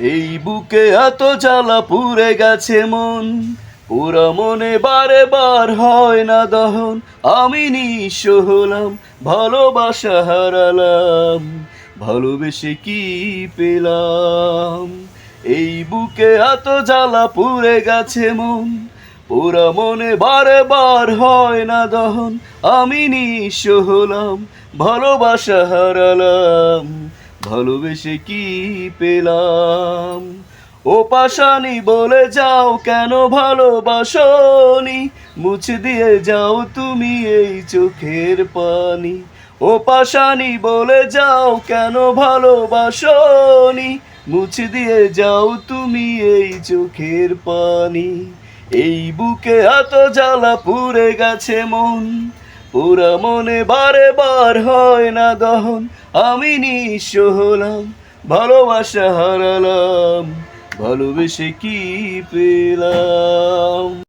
এই বুকে এত জ্বালা পুড়ে গেছে মন। পুরা মনে বারে বার হয় না দহন। আমি নিঃস্ব হলাম, ভালোবাসা হারালাম, ভালোবেসে কি পেলাম? এই বুকে এত জ্বালা পুড়ে গেছে মন। পুরা মনে বারে বার হয় না দহন। আমি নিঃস্ব হলাম, ভালোবাসা হারালাম। ভালোবেসে কি পেলাম? ও পাশানি বলে যাও কেন ভালোবাসনি? মুছে দিয়ে যাও তুমি এই চোখের পানি। ও পাশানি বলে যাও কেন ভালোবাসনি? মুছে দিয়ে যাও তুমি এই চোখের পানি। এই বুকে এত জ্বালা পুড়ে গেছে মন। পুরা মনে বারে বার হয় না দহন, আমি নিঃস্ব হলাম, ভালোবাসা হারালাম, ভালোবেসে কি পেলাম?